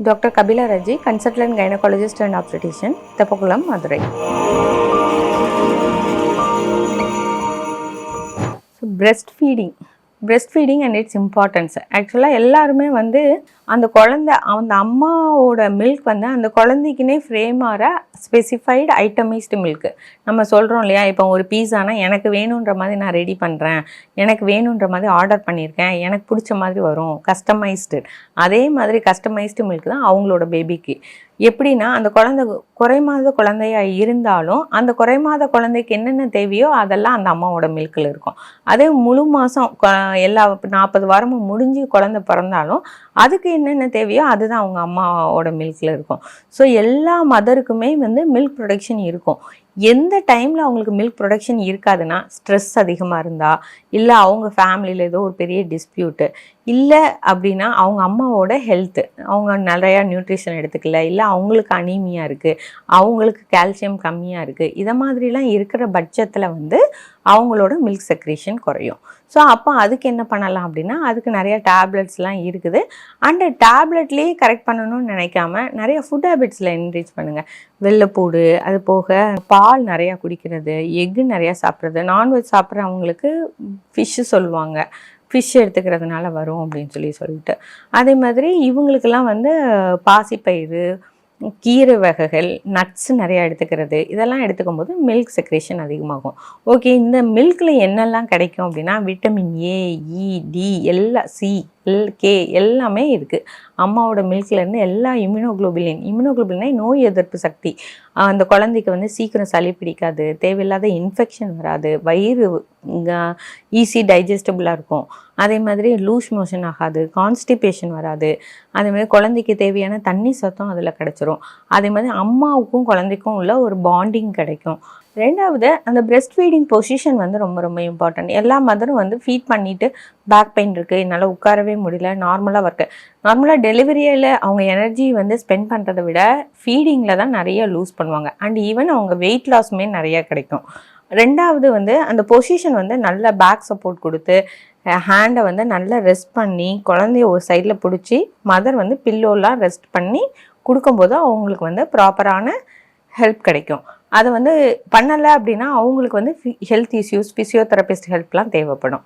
Doctor Kapila Raji consultant gynaecologist and obstetrician Theppakulam Madurai so breast feeding breast feeding and its importance ஆக்சுவலாக எல்லாருமே வந்து அந்த குழந்தை அந்த அம்மாவோட மில்க் வந்து அந்த குழந்தைக்குனே ஃப்ரேம் ஆகிற ஸ்பெசிஃபைடு ஐட்டமைஸ்டு மில்க்கு நம்ம சொல்கிறோம் இல்லையா இப்போ ஒரு பீஸானா எனக்கு வேணுன்ற மாதிரி நான் ரெடி பண்ணுறேன் எனக்கு வேணுன்ற மாதிரி ஆர்டர் பண்ணியிருக்கேன் எனக்கு பிடிச்ச மாதிரி வரும் கஸ்டமைஸ்டு அதே மாதிரி கஸ்டமைஸ்டு மில்க் தான் அவங்களோட பேபிக்கு எப்படின்னா அந்த குழந்தை குறைமாத குழந்தையாக இருந்தாலும் அந்த குறைமாத குழந்தைக்கு என்னென்ன தேவையோ அதெல்லாம் அந்த அம்மாவோட மில்கில் இருக்கும். அதே முழு மாதம் எல்லா நாற்பது வாரமும் முடிஞ்சு குழந்தை பிறந்தாலும் அதுக்கு என்னென்ன தேவையோ அதுதான் அவங்க அம்மாவோட மில்கில் இருக்கும். ஸோ எல்லா மதருக்குமே வந்து மில்க் ப்ரொடக்ஷன் இருக்கும். எந்த டைமில் அவங்களுக்கு மில்க் ப்ரொடக்ஷன் இருக்காதுன்னா ஸ்ட்ரெஸ் அதிகமாக இருந்தால் இல்லை அவங்க ஃபேமிலியில் ஏதோ ஒரு பெரிய டிஸ்பியூட்டு இல்லை அப்படின்னா அவங்க அம்மாவோட ஹெல்த்து அவங்க நிறையா நியூட்ரிஷன் எடுத்துக்கல இல்லை அவங்களுக்கு அனீமியா இருக்குது அவங்களுக்கு கால்சியம் கம்மியாக இருக்குது இதை மாதிரிலாம் இருக்கிற பட்சத்தில் வந்து அவங்களோட மில்க் செக்ரேஷன் குறையும். ஸோ அப்போ அதுக்கு என்ன பண்ணலாம் அப்படின்னா அதுக்கு நிறைய டேப்லெட்ஸ்லாம் இருக்குது. அண்டு டேப்லெட்லேயே கரெக்ட் பண்ணணும்னு நினைக்காம நிறைய ஃபுட் ஹேபிட்ஸில் என்ரீச் பண்ணுங்கள் வெள்ளைப்பூடு அது போக பா பால் நிறையா குடிக்கிறது எக்கு நிறையா சாப்பிட்றது நான்வெஜ் சாப்பிட்றவங்களுக்கு ஃபிஷ்ஷு சொல்லுவாங்க. ஃபிஷ் எடுத்துக்கிறதுனால வரும் அப்படின்னு சொல்லி சொல்லிட்டு. அதே மாதிரி இவங்களுக்கெல்லாம் வந்து பாசிப்பயிறு கீரை வகைகள் நட்ஸ் நிறையா எடுத்துக்கிறது இதெல்லாம் எடுத்துக்கும் போது மில்க் செக்ரேஷன் அதிகமாகும். ஓகே இந்த மில்கில் என்னெல்லாம் கிடைக்கும் அப்படின்னா விட்டமின் ஏ இ டி எல்லா சி எல் கே எல்லாமே இருக்குது அம்மாவோட மில்க்லேருந்து எல்லா இம்யூனோகுளோபிலின் இம்யூனோகுளோபிலினா நோய் எதிர்ப்பு சக்தி. அந்த குழந்தைக்கு வந்து சீக்கிரம் சளி பிடிக்காது தேவையில்லாத இன்ஃபெக்ஷன் வராது வயிறு ஈஸி டைஜஸ்டபுளாக இருக்கும். அதே மாதிரி லூஸ் மோஷன் ஆகாது கான்ஸ்டிபேஷன் வராது. அதே மாதிரி குழந்தைக்கு தேவையான தண்ணி சத்தம் அதில் கிடச்சிரும். அதே மாதிரி அம்மாவுக்கும் குழந்தைக்கும் உள்ள ஒரு பாண்டிங் கிடைக்கும். ரெண்டாவது அந்த பிரெஸ்ட் ஃபீடிங் பொசிஷன் வந்து ரொம்ப ரொம்ப இம்பார்ட்டன்ட் எல்லா மதரும் வந்து ஃபீட் பண்ணிவிட்டு பேக் பெயின் இருக்குது என்னால் உட்காரவே முடியல. நார்மலாக ஒர்க்கு நார்மலாக டெலிவரியில் அவங்க எனர்ஜி வந்து ஸ்பெண்ட் பண்ணுறதை விட ஃபீடிங்கில் தான் நிறைய லூஸ் பண்ணுவாங்க. அண்ட் ஈவன் அவங்க வெயிட் லாஸுமே நிறையா கிடைக்கும். ரெண்டாவது வந்து அந்த பொசிஷன் வந்து நல்ல பேக் சப்போர்ட் கொடுத்து ஹேண்டை வந்து நல்லா ரெஸ்ட் பண்ணி குழந்தைய ஒரு சைடில் பிடிச்சி மதர் வந்து பில்லோலாம் ரெஸ்ட் பண்ணி கொடுக்கும்போது அவங்களுக்கு வந்து ப்ராப்பரான ஹெல்ப் கிடைக்கும். அதை வந்து பண்ணலை அப்படின்னா அவங்களுக்கு வந்து ஹெல்த் இஷ்யூஸ் ஃபிசியோதெரபிஸ்ட் ஹெல்ப்லாம் தேவைப்படும்.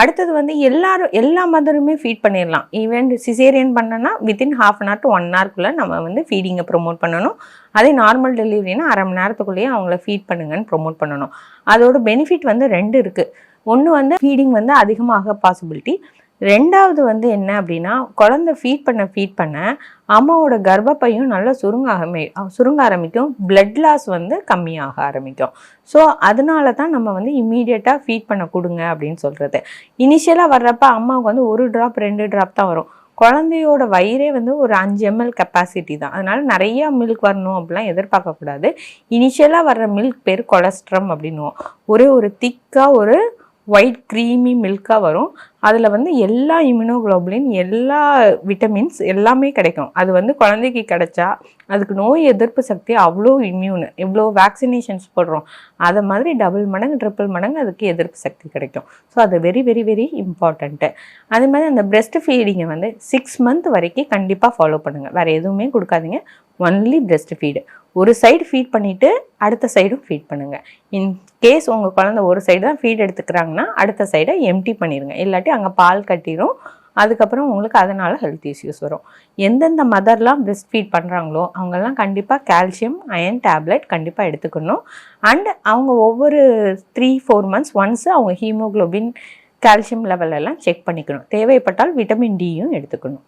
அடுத்தது வந்து எல்லாரும் எல்லா மதருமே ஃபீட் பண்ணிடலாம். ஈவன் சிசேரியன் பண்ணனா within half an hour to one ஹவர்க்குள்ளே நம்ம வந்து ஃபீடிங்கை ப்ரொமோட் பண்ணணும். அதே நார்மல் டெலிவரினா அரை மணி நேரத்துக்குள்ளேயே அவங்கள ஃபீட் பண்ணுங்கன்னு ப்ரொமோட் பண்ணணும். அதோட பெனிஃபிட் வந்து ரெண்டு இருக்குது ஒன்று வந்து ஃபீடிங் வந்து அதிகமாக பாசிபிலிட்டி ரெண்டாவது வந்து என்ன அப்படின்னா குழந்தை ஃபீட் பண்ண ஃபீட் பண்ண அம்மாவோட கர்ப்பப்பையும் நல்லா சுருங்க ஆரம்பி சுருங்க ஆரம்பிக்கும். பிளட் லாஸ் வந்து கம்மியாக ஆரம்பிக்கும். ஸோ அதனால தான் நம்ம வந்து இம்மீடியட்டாக ஃபீட் பண்ண கொடுங்க அப்படின்னு சொல்கிறது இனிஷியலாக வர்றப்ப அம்மாவுக்கு வந்து ஒரு ட்ராப் ரெண்டு ட்ராப் தான் வரும். குழந்தையோட வயிறே வந்து ஒரு அஞ்சு எம்எல் கெப்பாசிட்டி தான். அதனால் நிறைய மில்க் வரணும் அப்படிலாம் எதிர்பார்க்கக்கூடாது இனிஷியலாக வர்ற மில்க் பேர் கொலஸ்ட்ரம் அப்படின்னுவோம். ஒரே ஒரு திக்காக ஒரு ஒயிட் க்ரீமி மில்காக வரும். அதில் வந்து எல்லா இம்யூனோகுளோபுலின் எல்லா விட்டமின்ஸ் எல்லாமே கிடைக்கும். அது வந்து குழந்தைக்கு கிடைச்சா அதுக்கு நோய் எதிர்ப்பு சக்தி அவ்வளோ இம்யூனு எவ்வளோ வேக்சினேஷன்ஸ் போடுறோம். அதை மாதிரி டபுள் மடங்கு ட்ரிபிள் மடங்கு அதுக்கு எதிர்ப்பு சக்தி கிடைக்கும். ஸோ அது வெரி வெரி வெரி இம்பார்ட்டண்ட்டு அதே மாதிரி அந்த பிரெஸ்ட் ஃபீடிங்கை வந்து சிக்ஸ் மந்த் வரைக்கும் கண்டிப்பாக ஃபாலோ பண்ணுங்கள் வேறு எதுவுமே கொடுக்காதீங்க. ஒன்லி பிரெஸ்ட் ஃபீடு ஒரு சைடு ஃபீட் பண்ணிவிட்டு அடுத்த சைடும் ஃபீட் பண்ணுங்கள் இன் கேஸ் உங்கள் குழந்த ஒரு சைடு தான் ஃபீட் எடுத்துக்கிறாங்கன்னா அடுத்த சைடை எம்டி பண்ணிடுங்க இல்லாட்டி அங்கே பால் கட்டிடும் அதுக்கப்புறம் உங்களுக்கு அதனால் ஹெல்த் இஷ்யூஸ் வரும். எந்தெந்த மதர்லாம் பிரெஸ்ட் ஃபீட் பண்ணுறாங்களோ அவங்கெல்லாம் கண்டிப்பாக கால்சியம் அயன் டேப்லெட் கண்டிப்பாக எடுத்துக்கணும். அண்ட் அவங்க ஒவ்வொரு த்ரீ ஃபோர் மந்த்ஸ் ஒன்ஸ் அவங்க ஹீமோக்ளோபின் கால்சியம் லெவல் எல்லாம் செக் பண்ணிக்கணும். தேவைப்பட்டால் விட்டமின் டியும் எடுத்துக்கணும்.